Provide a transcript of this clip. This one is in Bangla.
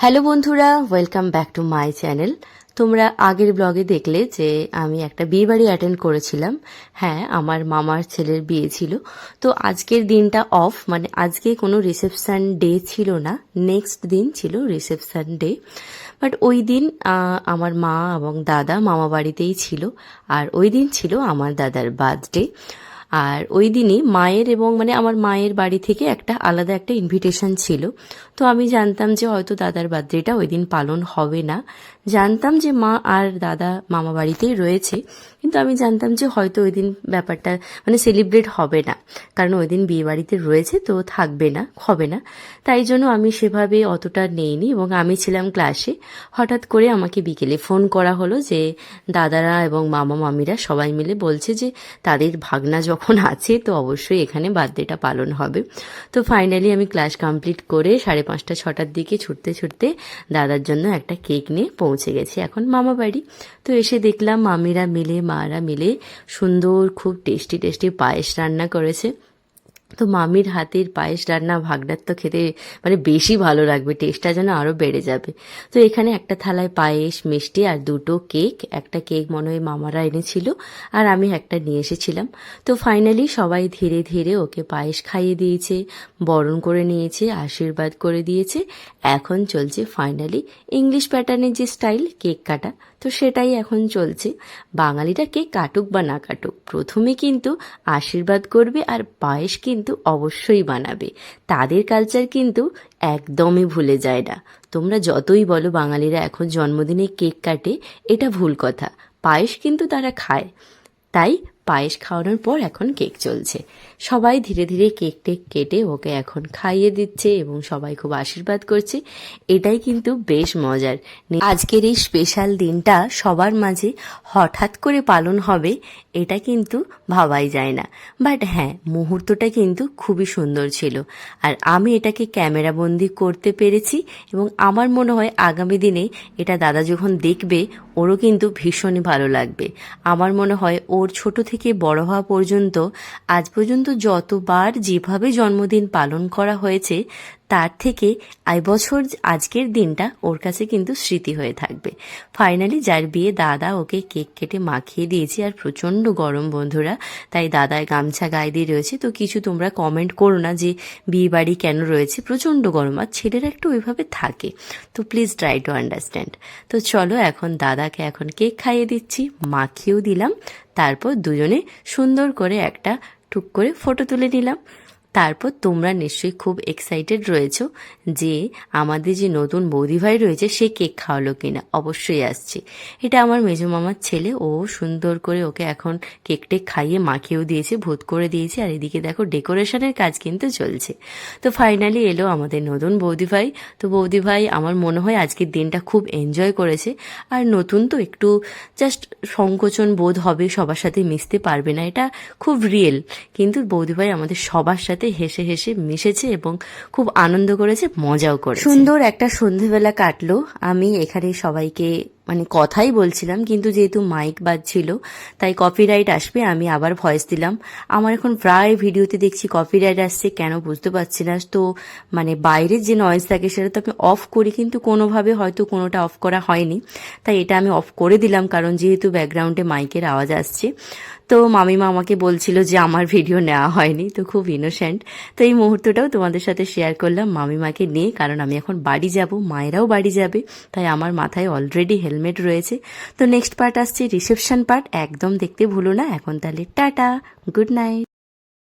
হ্যালো বন্ধুরা welcome back to my channel তোমরা আগের ব্লগে দেখলে যে আমি একটা বিয়ে বাড়ি অ্যাটেন্ড করেছিলাম। হ্যাঁ আমার মামার ছেলের বিয়ে ছিল। তো আজকের দিনটা অফ মানে আজকে কোনো রিসেপশান ডে ছিল না। নেক্সট দিন ছিল রিসেপশান ডে বাট ওই দিন আমার মা এবং দাদা মামা বাড়িতেই ছিল। আর ওই দিন ছিল আমার দাদার বার্থডে আর ওই দিনই মায়ের এবং মানে আমার মায়ের বাড়ি থেকে একটা আলাদা একটা ইনভিটেশন ছিল। তো আমি জানতাম যে হয়তো দাদার বার্থডেটা ওই দিন পালন হবে না। জানতাম যে মা আর দাদা মামা বাড়িতেই রয়েছে। কিন্তু আমি জানতাম যে হয়তো ওই দিন ব্যাপারটা মানে সেলিব্রেট হবে না। কারণ ওই দিন বিয়ে বাড়িতে রয়েছে, তো থাকবে না, হবে না। তাই জন্য আমি সেভাবে অতটা নেইনি এবং আমি ছিলাম ক্লাসে হঠাৎ করে আমাকে বিকেলে ফোন করা হলো যে দাদারা এবং মামা মামিরা সবাই মিলে বলছে যে তাদের ভাগনা যখন আছে, তো অবশ্যই এখানে বার্থডেটা পালন হবে। তো ফাইনালি আমি ক্লাস কমপ্লিট করে সাড়ে পাঁচটা, ছটার দিকে ছুটতে ছুটতে দাদার জন্য একটা কেক নিয়ে পৌঁছে গেছি এখন মামা বাড়ি। তো এসে দেখলাম মামিরা মিলে, মারা মিলে সুন্দর, খুব টেস্টি টেস্টি পায়েস রান্না করেছে। তো মামির হাতের পায়েস রান্না ভাগনার তো খেতে মানে বেশি ভালো লাগবে টেস্টটা যেন আরও বেড়ে যাবে। তো এখানে একটা থালায় পায়েস, মিষ্টি আর দুটো কেক, একটা কেক মনে হয় মামারা এনেছিল আর আমি একটা নিয়ে এসেছিলাম। তো ফাইনালি সবাই ধীরে ধীরে ওকে পায়েস খাইয়ে দিয়েছে, বরণ করে নিয়েছে, আশীর্বাদ করে দিয়েছে। এখন চলছে ফাইনালি ইংলিশ প্যাটার্নের যে স্টাইল কেক কাটা। তো সেটাই এখন চলছে। বাঙালিরা কেক কাটুক বা না কাটুক, প্রথমে কিন্তু আশীর্বাদ করবে আর পায়েস কিন্তু অবশ্যই বানাবে। তাদের কালচার কিন্তু একদমই ভুলে যায় না। তোমরা যতই বলো বাঙালিরা এখন জন্মদিনে কেক কাটে, এটা ভুল কথা। পায়েস কিন্তু তারা খায়। তাই পায়েস খাওয়ানোর পর এখন কেক চলছে। সবাই ধীরে ধীরে কেক টেক কেটে ওকে এখন খাইয়ে দিচ্ছে এবং সবাই খুব আশীর্বাদ করছে। এটাই কিন্তু বেশ মজার। আজকের এই স্পেশাল দিনটা সবার মাঝে হঠাৎ করে পালন হবে, এটা কিন্তু ভাবাই যায় না। বাট হ্যাঁ মুহূর্তটা কিন্তু খুবই সুন্দর ছিল। আর আমি এটাকে ক্যামেরাবন্দি করতে পেরেছি এবং আমার মনে হয় আগামী দিনে এটা দাদা যখন দেখবে, ওরও কিন্তু ভীষণই ভালো লাগবে। আমার মনে হয় ওর ছোট থেকে বড় হওয়া পর্যন্ত আজ পর্যন্ত যতবার যেভাবে জন্মদিন পালন করা হয়েছে তার থেকে এই বছর আজকের দিনটা ওর কাছে কিন্তু স্মৃতি হয়ে থাকবে। ফাইনালি যার বিয়ে দাদা ওকে কেক কেটে মাখিয়ে দিয়েছি আর প্রচণ্ড গরম বন্ধুরা, তাই দাদায় গামছা গায়ে দিয়ে রয়েছে। তো কিছু তোমরা কমেন্ট করো না যে বিয়ে বাড়ি কেন রয়েছে, প্রচণ্ড গরম আর ছেলেরা একটু ওইভাবে থাকে। তো প্লিজ ট্রাই টু আন্ডারস্ট্যান্ড তো চলো এখন দাদাকে এখন কেক খাইয়ে দিচ্ছি, মাখিয়েও দিলাম, তারপর দুজনে সুন্দর করে একটা টুক করে ফটো তুলে নিলাম। তারপর তোমরা নিশ্চয়ই খুব এক্সাইটেড রয়েছো যে আমাদের যে নতুন বৌদি ভাই রয়েছে, সে কেক খাওয়ালো কিনা। অবশ্যই আসছে। এটা আমার মেজো মামার ছেলে। ও সুন্দর করে ওকে এখন কেক টেক খাইয়ে মাখিয়েও দিয়েছে, ভূত করে দিয়েছে। আর এদিকে দেখো, ডেকোরেশনের কাজ কিন্তু চলছে। তো ফাইনালি এলো আমাদের নতুন বৌদি ভাই। তো বৌদি ভাই, আমার মনে হয় আজকের দিনটা খুব এনজয় করেছে। আর নতুন তো একটু জাস্ট সংকোচন বোধ হবে, সবার সাথে মিশতে পারবে না। এটা খুব রিয়েল কিন্তু বৌদিভাই আমাদের সবার সাথে হেসে হেসে মিশেছে এবং খুব আনন্দ করেছে, মজাও করেছে। সুন্দর একটা সন্ধেবেলা কাটলো। আমি এখানে সবাইকে মানে কথাই বলছিলাম, কিন্তু যেহেতু মাইক বাজছিল, তাই কপিরাইট আসবে, আমি আবার ভয়েস দিলাম। আমার এখন প্রায় ভিডিওতে দেখছি কপিরাইট আসছে, কেন বুঝতে পারছি না। তো মানে বাইরের যে নয়েজ থাকে, সেটা তো আমি অফ করি, কিন্তু কোনোভাবে হয়তো কোনোটা অফ করা হয়নি। তাই এটা আমি অফ করে দিলাম, কারণ যেহেতু ব্যাকগ্রাউন্ডে মাইকের আওয়াজ আসছে। তো মামিমা আমাকে বলছিল যে আমার ভিডিও নেওয়া হয়নি, তো খুব ইনোসেন্ট তো এই মুহূর্তটাও তোমাদের সাথে শেয়ার করলাম মামিমাকে নিয়ে, কারণ আমি এখন বাড়ি যাব, মায়েরাও বাড়ি যাবে, তাই আমার মাথায় অলরেডি হেলমেট রয়েছে। তো নেক্সট পার্ট আসছে রিসেপশন পার্ট একদম দেখতে ভুলো না, এখন তাহলে টাটা গুড নাইট